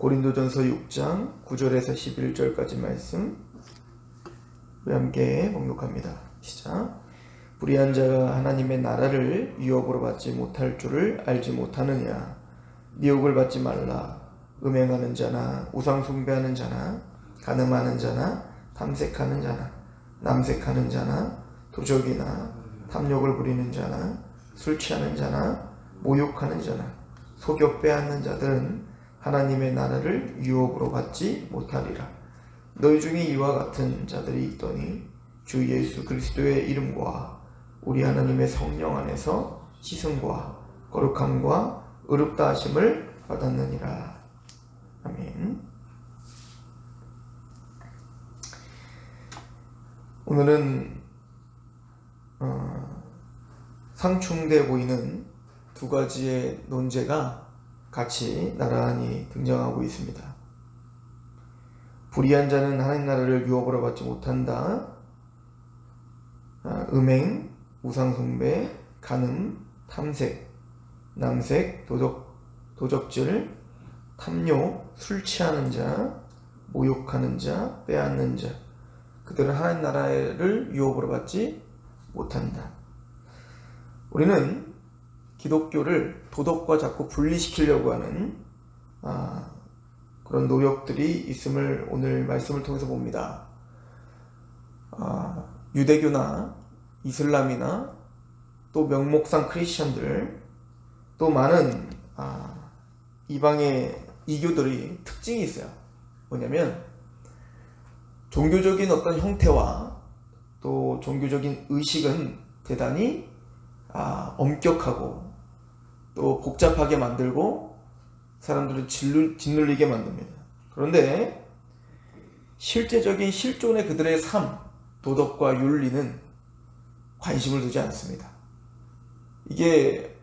고린도전서 6장 9절에서 11절까지 말씀 우리 함께 봉독합니다. 시작. 불의한 자가 하나님의 나라를 유업으로 받지 못할 줄을 알지 못하느냐 미혹을 받지 말라 음행하는 자나 우상 숭배하는 자나 가늠하는 자나 탐색하는 자나 남색하는 자나 도적이나 탐욕을 부리는 자나 술 취하는 자나 모욕하는 자나 속여 빼앗는 자들은 하나님의 나라를 유업으로 받지 못하리라. 너희 중에 이와 같은 자들이 있더니 주 예수 그리스도의 이름과 우리 하나님의 성령 안에서 시승과 거룩함과 의롭다 하심을 받았느니라. 아멘. 오늘은 어, 상충돼 보이는 두 가지의 논제가 같이 나란히 등장하고 있습니다. 불의한 자는 하나님 나라를 유업으로 받지 못한다. 아, 음행, 우상숭배, 간음, 탐색, 남색, 도적, 도적질, 탐욕, 술 취하는 자, 모욕하는 자, 빼앗는 자. 그들은 하나님 나라를 유업으로 받지 못한다. 우리는 기독교를 도덕과 자꾸 분리시키려고 하는 아, 그런 노력들이 있음을 오늘 말씀을 통해서 봅니다. 아, 유대교나 이슬람이나 또 명목상 크리스천들 또 많은 아, 이방의 이교들이 특징이 있어요. 뭐냐면 종교적인 어떤 형태와 또 종교적인 의식은 대단히 아, 엄격하고 또 복잡하게 만들고 사람들을 짓눌, 짓눌리게 만듭니다. 그런데 실제적인 실존의 그들의 삶, 도덕과 윤리는 관심을 두지 않습니다. 이게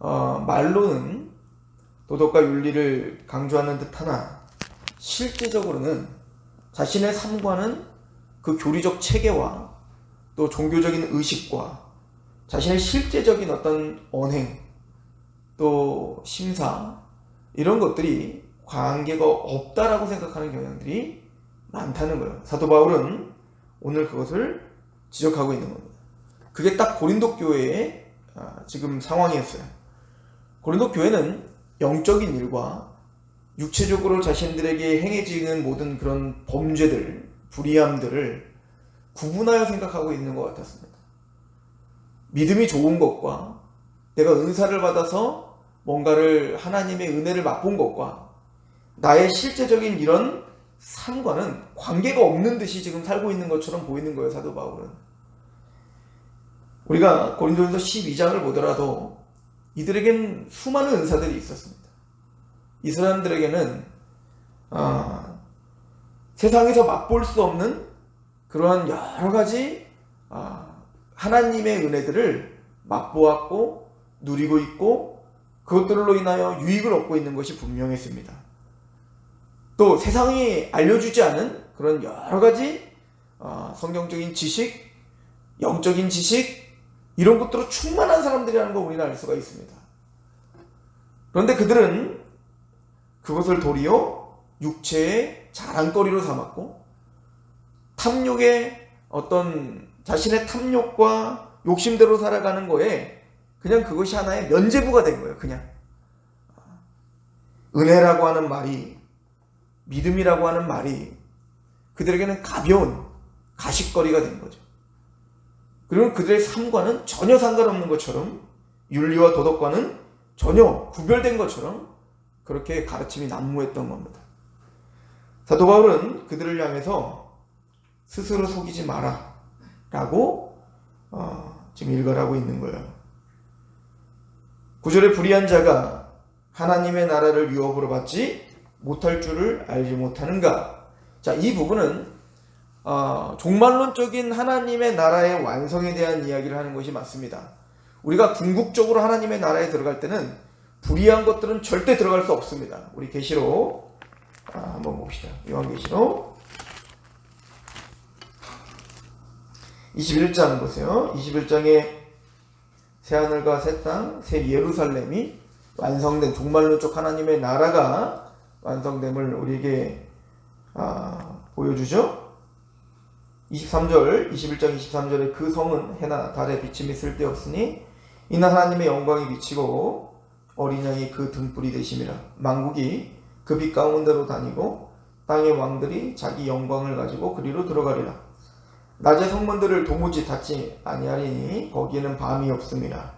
어, 말로는 도덕과 윤리를 강조하는 듯하나 실제적으로는 자신의 삶과는 그 교리적 체계와 또 종교적인 의식과 자신의 실제적인 어떤 언행 또 심사 이런 것들이 관계가 없다라고 생각하는 경향들이 많다는 거예요. 사도 바울은 오늘 그것을 지적하고 있는 겁니다. 그게 딱 고린도 교회의 아, 지금 상황이었어요. 고린도 교회는 영적인 일과 육체적으로 자신들에게 행해지는 모든 그런 범죄들, 불의함들을 구분하여 생각하고 있는 것 같았습니다. 믿음이 좋은 것과 내가 은사를 받아서 뭔가를 하나님의 은혜를 맛본 것과 나의 실제적인 이런 삶과는 관계가 없는 듯이 지금 살고 있는 것처럼 보이는 거예요, 사도 바울은. 우리가 고린도전서 12장을 보더라도 이들에겐 수많은 은사들이 있었습니다. 이 사람들에게는 아, 세상에서 맛볼 수 없는 그러한 여러 가지 아, 하나님의 은혜들을 맛보았고 누리고 있고 그것들로 인하여 유익을 얻고 있는 것이 분명했습니다. 또 세상이 알려주지 않은 그런 여러 가지 어, 성경적인 지식, 영적인 지식 이런 것들로 충만한 사람들이라는 걸 우리는 알 수가 있습니다. 그런데 그들은 그것을 도리어 육체의 자랑거리로 삼았고 탐욕의 어떤 자신의 탐욕과 욕심대로 살아가는 거에 그냥 그것이 하나의 면제부가 된 거예요. 그냥 은혜라고 하는 말이 믿음이라고 하는 말이 그들에게는 가벼운 가식거리가 된 거죠. 그리고 그들의 삶과는 전혀 상관없는 것처럼 윤리와 도덕과는 전혀 구별된 것처럼 그렇게 가르침이 난무했던 겁니다. 사도 바울은 그들을 향해서 스스로 속이지 마라 라고 어, 지금 일갈하고 있는 거예요. 구절에 불의한 자가 하나님의 나라를 유업으로 받지 못할 줄을 알지 못하는가? 자, 이 부분은 어, 종말론적인 하나님의 나라의 완성에 대한 이야기를 하는 것이 맞습니다. 우리가 궁극적으로 하나님의 나라에 들어갈 때는 불의한 것들은 절대 들어갈 수 없습니다. 우리 계시록 아, 한번 봅시다. 요한계시록 21장 보세요. 21장에 새 하늘과 새 땅, 새 예루살렘이 완성된 종말론적 하나님의 나라가 완성됨을 우리에게 아, 보여주죠. 23절, 21장 23절에 그 성은 해나 달에 비침이 쓸데없으니 이는 하나님의 영광이 비치고 어린 양이 그 등불이 되심이라 만국이 그 빛 가운데로 다니고 땅의 왕들이 자기 영광을 가지고 그리로 들어가리라 낮의 성문들을 도무지 닫지 아니하리니 거기에는 밤이 없음이라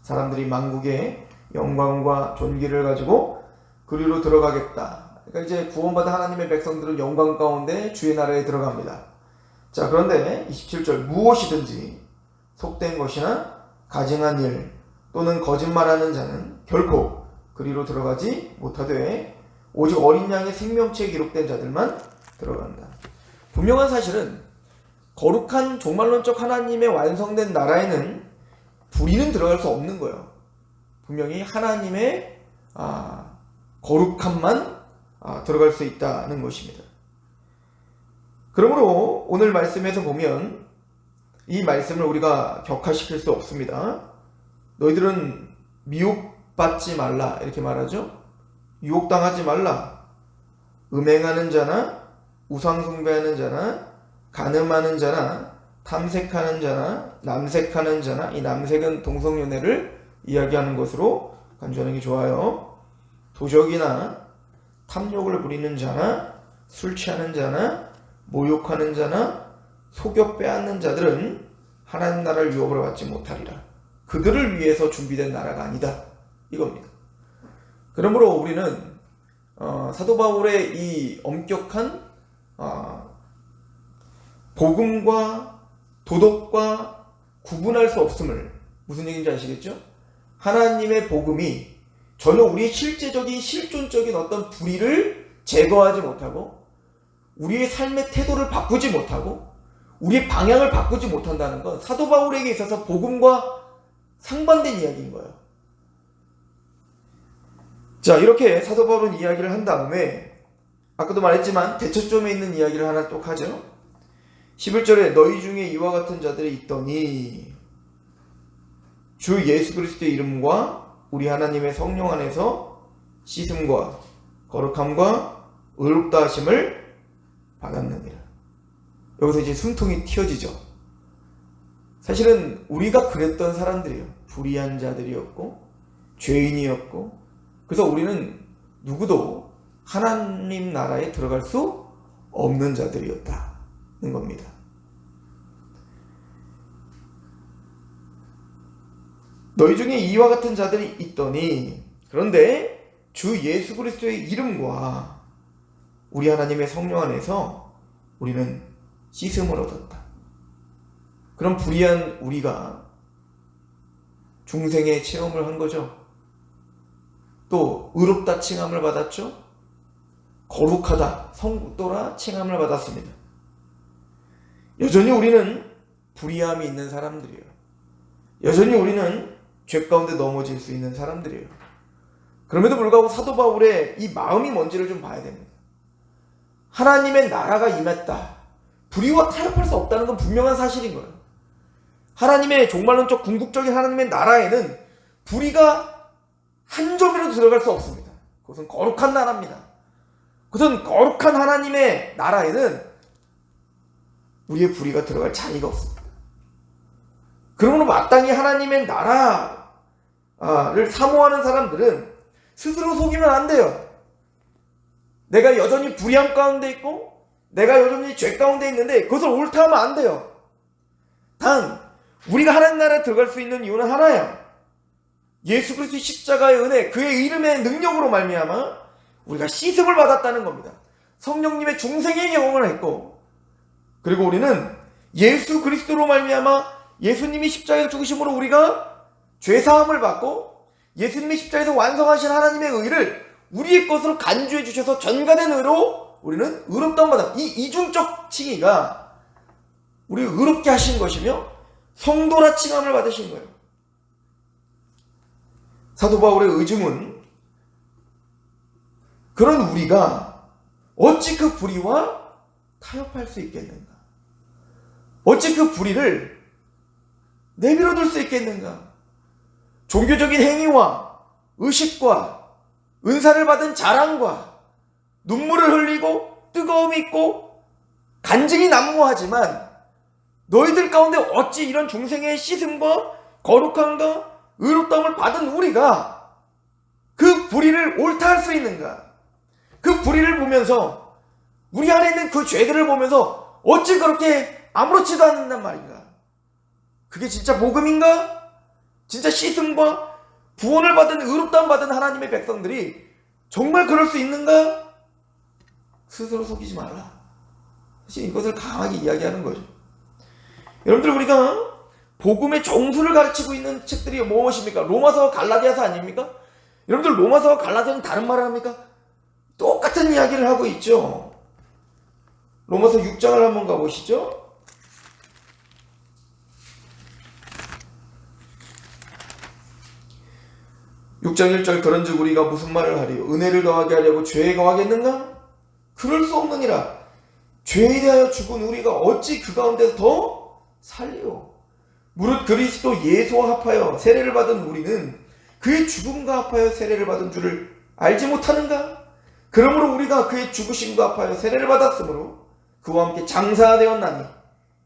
사람들이 만국의 영광과 존귀를 가지고 그리로 들어가겠다. 그러니까 이제 구원받은 하나님의 백성들은 영광 가운데 주의 나라에 들어갑니다. 자 그런데 27절 무엇이든지 속된 것이나 가증한 일 또는 거짓말하는 자는 결코 그리로 들어가지 못하되 오직 어린 양의 생명체에 기록된 자들만 들어간다. 분명한 사실은 거룩한 종말론적 하나님의 완성된 나라에는 불의는 들어갈 수 없는 거예요. 분명히 하나님의 아, 거룩함만 아, 들어갈 수 있다는 것입니다. 그러므로 오늘 말씀에서 보면 이 말씀을 우리가 격화시킬 수 없습니다. 너희들은 미혹받지 말라 이렇게 말하죠. 유혹당하지 말라. 음행하는 자나 우상 숭배하는 자나 간음하는 자나 탐색하는 자나 남색하는 자나 이 남색은 동성연애를 이야기하는 것으로 간주하는 게 좋아요. 도적이나 탐욕을 부리는 자나 술 취하는 자나 모욕하는 자나 속여 빼앗는 자들은 하나님 나라를 유업으로 받지 못하리라. 그들을 위해서 준비된 나라가 아니다. 이겁니다. 그러므로 우리는 어, 사도 바울의 이 엄격한 어, 복음과 도덕과 구분할 수 없음을 무슨 얘기인지 아시겠죠? 하나님의 복음이 전혀 우리의 실제적인 실존적인 어떤 불의를 제거하지 못하고 우리의 삶의 태도를 바꾸지 못하고 우리의 방향을 바꾸지 못한다는 건 사도 바울에게 있어서 복음과 상반된 이야기인 거예요. 자, 이렇게 사도 바울은 이야기를 한 다음에 아까도 말했지만 대처점에 있는 이야기를 하나 또 하죠. 11절에 너희 중에 이와 같은 자들이 있더니 주 예수 그리스도의 이름과 우리 하나님의 성령 안에서 씻음과 거룩함과 의롭다 하심을 받았느니라. 여기서 이제 숨통이 튀어지죠. 사실은 우리가 그랬던 사람들이에요. 불의한 자들이었고 죄인이었고 그래서 우리는 누구도 하나님 나라에 들어갈 수 없는 자들이었다는 겁니다. 너희 중에 이와 같은 자들이 있더니 그런데 주 예수 그리스도의 이름과 우리 하나님의 성령 안에서 우리는 씻음을 얻었다. 그럼 불의한 우리가 중생의 체험을 한 거죠. 또 의롭다 칭함을 받았죠. 거룩하다, 성도라 칭함을 받았습니다. 여전히 우리는 불의함이 있는 사람들이에요. 여전히 우리는 죄 가운데 넘어질 수 있는 사람들이에요. 그럼에도 불구하고 사도 바울의 이 마음이 뭔지를 좀 봐야 됩니다. 하나님의 나라가 임했다. 불의와 타협할 수 없다는 건 분명한 사실인 거예요. 하나님의 종말론적 궁극적인 하나님의 나라에는 불의가 한 점이라도 들어갈 수 없습니다. 그것은 거룩한 나라입니다. 그것은 거룩한 하나님의 나라에는 우리의 불의가 들어갈 자리가 없습니다. 그러므로 마땅히 하나님의 나라를 사모하는 사람들은 스스로 속이면 안 돼요. 내가 여전히 불의함 가운데 있고 내가 여전히 죄 가운데 있는데 그것을 옳다 하면 안 돼요. 단 우리가 하나님 나라에 들어갈 수 있는 이유는 하나야. 예수 그리스도의 십자가의 은혜, 그의 이름의 능력으로 말미암아 우리가 씻음을 받았다는 겁니다. 성령님의 중생의 경험을 했고, 그리고 우리는 예수 그리스도로 말미암아 예수님이 십자가에 죽으심으로 우리가 죄 사함을 받고 예수님이 십자가에서 완성하신 하나님의 의를 우리의 것으로 간주해 주셔서 전가된 의로 우리는 의롭다는 받아. 이 이중적 칭의가 우리 의롭게 하신 것이며 성도라 칭함을 받으신 거예요. 사도 바울의 의중은 그런 우리가 어찌 그 불의와 타협할 수 있겠는가? 어찌 그 불의를 내버려 둘수 있겠는가? 종교적인 행위와 의식과 은사를 받은 자랑과 눈물을 흘리고 뜨거움이 있고 간증이 난무하지만 너희들 가운데 어찌 이런 중생의 씻음과 거룩함과 의롭다움을 받은 우리가 그 불의를 옳다 할 수 있는가? 그 불의를 보면서 우리 안에 있는 그 죄들을 보면서 어찌 그렇게 아무렇지도 않는단 말인가? 그게 진짜 복음인가? 진짜 씻음과 구원을 받은 의롭다움 받은 하나님의 백성들이 정말 그럴 수 있는가? 스스로 속이지 말라. 사실 이것을 강하게 이야기하는 거죠. 여러분들 우리가 복음의 정수를 가르치고 있는 책들이 무엇입니까? 로마서와 갈라디아서 아닙니까? 여러분들 로마서와 갈라디아는 다른 말을 합니까? 똑같은 이야기를 하고 있죠. 로마서 6장을 한번 가보시죠. 6장 1절 그런즉 우리가 무슨 말을 하리요 은혜를 더하게 하려고 죄에 거하겠는가? 그럴 수 없느니라 죄에 대하여 죽은 우리가 어찌 그 가운데서 더 살리요 무릇 그리스도 예수와 합하여 세례를 받은 우리는 그의 죽음과 합하여 세례를 받은 줄을 알지 못하는가? 그러므로 우리가 그의 죽으심과 합하여 세례를 받았으므로 그와 함께 장사되었나니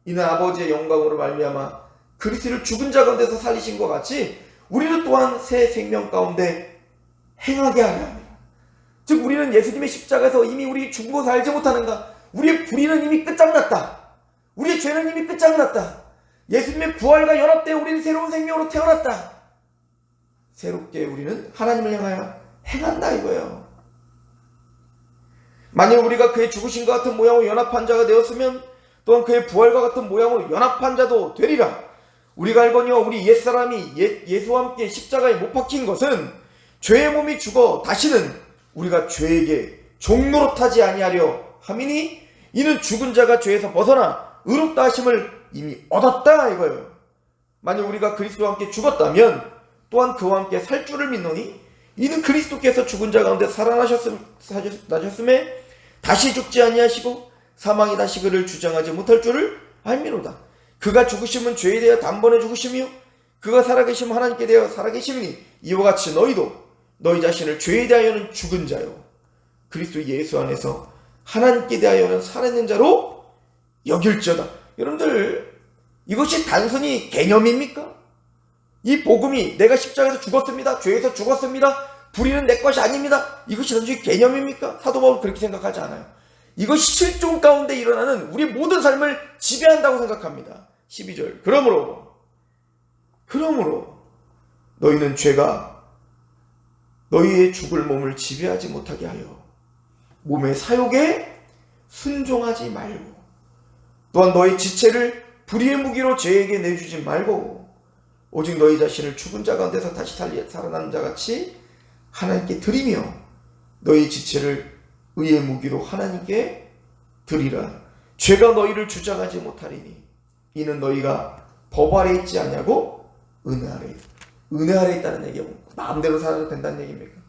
이는 아버지의 영광으로 말미암아 그리스도를 죽은 자 가운데서 살리신 것 같이 우리는 또한 새 생명 가운데 행하게 하려 합니다. 즉 우리는 예수님의 십자가에서 이미 우리 것을 알지 못하는가? 우리의 불의는 이미 끝장났다. 우리의 죄는 이미 끝장났다. 예수님의 부활과 연합되어 우리는 새로운 생명으로 태어났다. 새롭게 우리는 하나님을 향하여 행한다 이거예요. 만약 우리가 그의 죽으신과 같은 모양으로 연합한 자가 되었으면 또한 그의 부활과 같은 모양으로 연합한 자도 되리라. 우리가 알거니와 우리 옛사람이 예, 예수와 함께 십자가에 못 박힌 것은 죄의 몸이 죽어 다시는 우리가 죄에게 종로로 타지 아니하려 함이니 이는 죽은 자가 죄에서 벗어나 의롭다 하심을 이미 얻었다 이거예요. 만약 우리가 그리스도와 함께 죽었다면 또한 그와 함께 살 줄을 믿노니 이는 그리스도께서 죽은 자 가운데 살아나셨음, 나셨음에 다시 죽지 아니하시고 사망이 다시 그를 주장하지 못할 줄을 알미로다. 그가 죽으심은 죄에 대하여 단번에 죽으심이요? 그가 살아계시면 하나님께 대하여 살아계심이니 이와 같이 너희도 너희 자신을 죄에 대하여는 죽은 자요. 그리스도 예수 안에서 하나님께 대하여는 살아있는 자로 여길지어다. 여러분들 이것이 단순히 개념입니까? 이 복음이 내가 십자가에서 죽었습니다 죄에서 죽었습니다 불의는 내 것이 아닙니다. 이것이 단순히 개념입니까? 사도 바울은 그렇게 생각하지 않아요. 이것이 실종 가운데 일어나는 우리 모든 삶을 지배한다고 생각합니다 12절. 그러므로, 그러므로 너희는 죄가 너희의 죽을 몸을 지배하지 못하게 하여 몸의 사욕에 순종하지 말고 또한 너희 지체를 불의의 무기로 죄에게 내주지 말고 오직 너희 자신을 죽은 자 가운데서 다시 살아난 자 같이 하나님께 드리며 너희 지체를 의의 무기로 하나님께 드리라. 죄가 너희를 주장하지 못하리니 이는 너희가 법 아래 있지 않냐고 은혜 아래. 은혜 아래 있다는 얘기가 뭐 마음대로 살아도 된다는 얘기입니까?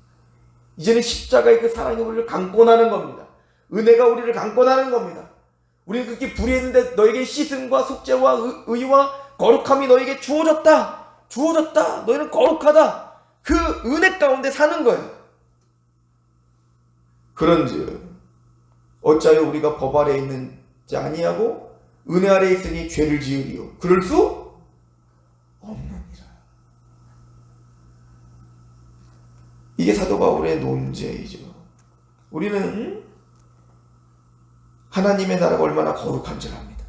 이제는 십자가의 그 사랑이 우리를 강권하는 겁니다. 은혜가 우리를 강권하는 겁니다. 우리는 그렇게 불의했는데 너에게 씻음과 속죄와 의와 거룩함이 너에게 주어졌다. 주어졌다. 너희는 거룩하다. 그 은혜 가운데 사는 거예요. 그런즉 어찌하여 우리가 법 아래 있는지 아니하고 은혜 아래 있으니 죄를 지으리요. 그럴 수 없느니라. 이게 사도 바울의 논제이죠. 우리는 하나님의 나라가 얼마나 거룩한 줄 압니다.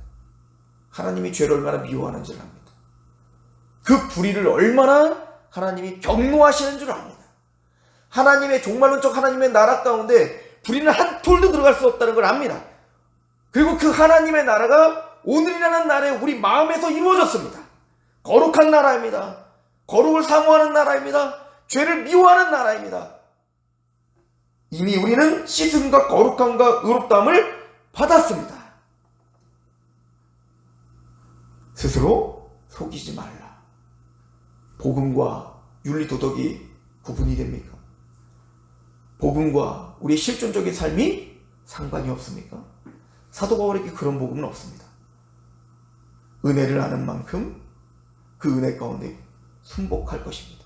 하나님이 죄를 얼마나 미워하는 줄 압니다. 그 불의를 얼마나 하나님이 경노하시는 줄 압니다. 하나님의 종말론적 하나님의 나라 가운데 불의는 한 톨도 들어갈 수 없다는 걸 압니다. 그리고 그 하나님의 나라가 오늘이라는 날에 우리 마음에서 이루어졌습니다. 거룩한 나라입니다. 거룩을 사모하는 나라입니다. 죄를 미워하는 나라입니다. 이미 우리는 씻음과 거룩함과 의롭다함을 받았습니다. 스스로 속이지 말라. 복음과 윤리 도덕이 구분이 됩니까? 복음과 우리의 실존적인 삶이 상관이 없습니까? 사도 바울에게 그런 복음은 없습니다. 은혜를 아는 만큼 그 은혜 가운데 순복할 것입니다.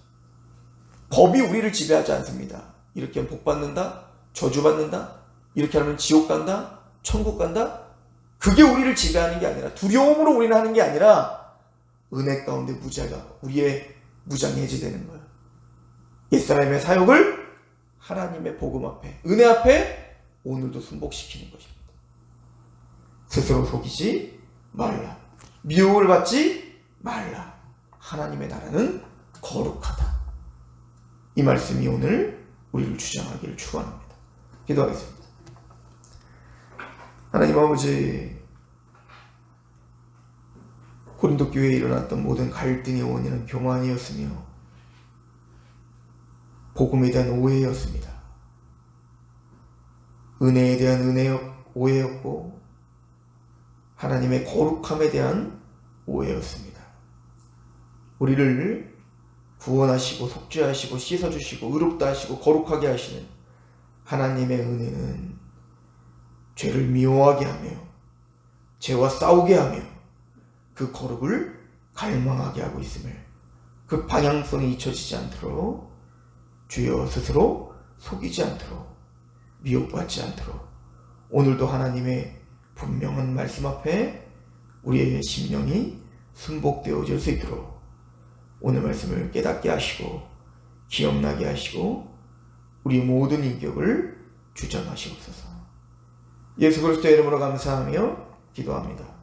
법이 우리를 지배하지 않습니다. 이렇게 하면 복 받는다, 저주 받는다, 이렇게 하면 지옥 간다? 천국 간다? 그게 우리를 지배하는 게 아니라 두려움으로 우리는 하는 게 아니라 은혜 가운데 무자가 우리의 무장이 해제되는 거예요. 옛사람의 사역을 하나님의 복음 앞에 은혜 앞에 오늘도 순복시키는 것입니다. 스스로 속이지 말라. 미혹을 받지 말라. 하나님의 나라는 거룩하다. 이 말씀이 오늘 우리를 주장하기를 축원합니다. 기도하겠습니다. 하나님 아버지 고린도 교회에 일어났던 모든 갈등의 원인은 교만이었으며 복음에 대한 오해였습니다. 은혜에 대한 은혜 오해였고 하나님의 거룩함에 대한 오해였습니다. 우리를 구원하시고 속죄하시고 씻어주시고 의롭다 하시고 거룩하게 하시는 하나님의 은혜는 죄를 미워하게 하며 죄와 싸우게 하며 그 거룩을 갈망하게 하고 있음을 그 방향성이 잊혀지지 않도록 주여 스스로 속이지 않도록 미혹받지 않도록 오늘도 하나님의 분명한 말씀 앞에 우리의 심령이 순복되어질 수 있도록 오늘 말씀을 깨닫게 하시고 기억나게 하시고 우리 모든 인격을 주장하시옵소서. 예수 그리스도의 이름으로 감사하며 기도합니다.